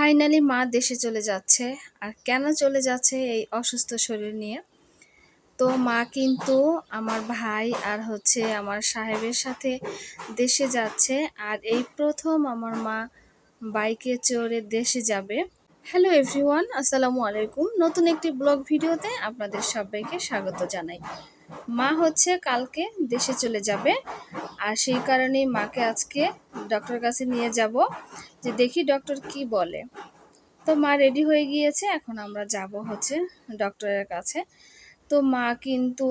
Finally মা দেশে চলে যাচ্ছে। আর কেন চলে যাচ্ছে এই অসুস্থ শরীর নিয়ে? তো মা কিন্তু আমার ভাই আর হচ্ছে আমার সাহেবের সাথে দেশে যাচ্ছে। আর এই প্রথম আমার মা বাইকে চড়ে দেশে যাবে। হ্যালো এভরিওয়ান, আসসালামু আলাইকুম। নতুন একটি ব্লগ ভিডিওতে আপনাদের সবাইকে স্বাগত জানাই। মা হচ্ছে কালকে দেশে চলে যাবে। আর সেই কারণেই মাকে আজকে ডক্টরের কাছে নিয়ে যাব। যে দেখি ডক্টর কি বলে। তো মা রেডি হয়ে গিয়েছে, এখন আমরা যাব হচ্ছে ডক্টরের কাছে। তো মা কিন্তু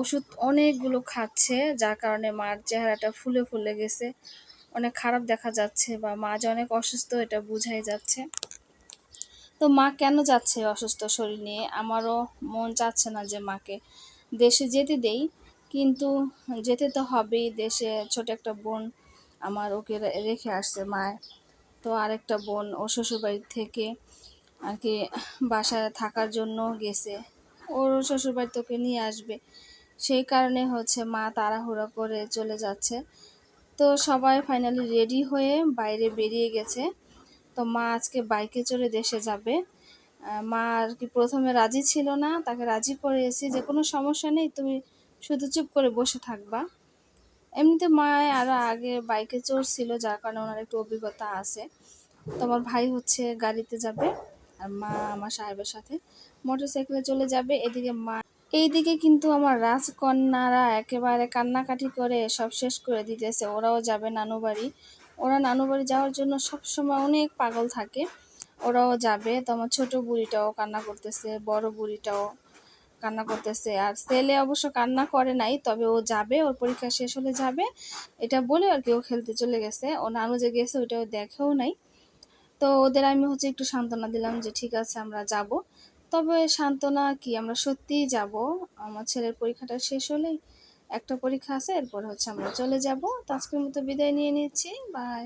ওষুধ অনেকগুলো খাচ্ছে, যার কারণে মার চেহারাটা ফুলে ফুলে গেছে। অনেক খারাপ দেখা যাচ্ছে বা মা যে অনেক অসুস্থ এটা বোঝাই যাচ্ছে। তো মা কেন যাচ্ছে অসুস্থ শরীর নিয়ে? আমারও মন চাচ্ছে না যে মাকে দেশে যেতে দেই। কিন্তু যেতে তো হবেই, দেশে ছোট একটা বোন আমার ওকে রেখে আসছে মায়। তো আরেকটা বোন ও শ্বশুরবাড়ি থেকে আর কি বাসায় থাকার জন্য গেছে। ওর শ্বশুরবাড়ি তোকে নিয়ে আসবে। সেই কারণে হচ্ছে মা তাড়াহুড়া করে চলে যাচ্ছে। তো সবাই ফাইনালি রেডি হয়ে বাইরে বেরিয়ে গেছে। তো মা আজকে বাইকে চড়ে দেশে যাবে। মা আর কি প্রথমে রাজি ছিল না, তাকে রাজি করিয়েছি যে কোনো সমস্যা নেই, তুমি শুধু চুপ করে বসে থাকবা। এমনিতে মা আরও আগে বাইকে চড়ছিল, যার কারণে ওনার একটু অভিজ্ঞতা আছে। তো আমার ভাই হচ্ছে গাড়িতে যাবে আর মা আমার সাহেবের সাথে। মোটর সাইকেলে চলে যাবে, এদিকে মা এইদিকে কিন্তু আমার রাজকন্যারা একেবারে কান্নাকাটি করে, সব শেষ করে দিতেছে। ওরাও যাবে নানু বাড়ি ওরা নানু বাড়ি যাওয়ার জন্য সবসময় অনেক পাগল থাকে। ওরাও যাবে। তো আমার ছোট বুড়িটাও কান্না করতেছে, বড় বুড়িটাও। কান্না করতেছে। আর ছেলে অবশ্য কান্না করে নাই, তবে ও যাবে, ওর পরীক্ষা শেষ হলে যাবে। এটা বলে আর কি ও খেলতে চলে গেছে। ও নানু যে গেছে ওইটাও দেখেও নাই। তো ওদের আমি হচ্ছে একটু সান্ত্বনা দিলাম যে, ঠিক আছে, আমরা যাব। তবে সান্ত্বনা কি, আমরা সত্যিই যাব। আমার ছেলের পরীক্ষাটা শেষ হলেই একটা পরীক্ষা আছে, এরপর হচ্ছে আমরা চলে যাব। তো আজকের মতো বিদায় নিয়ে নিচ্ছি। বাই।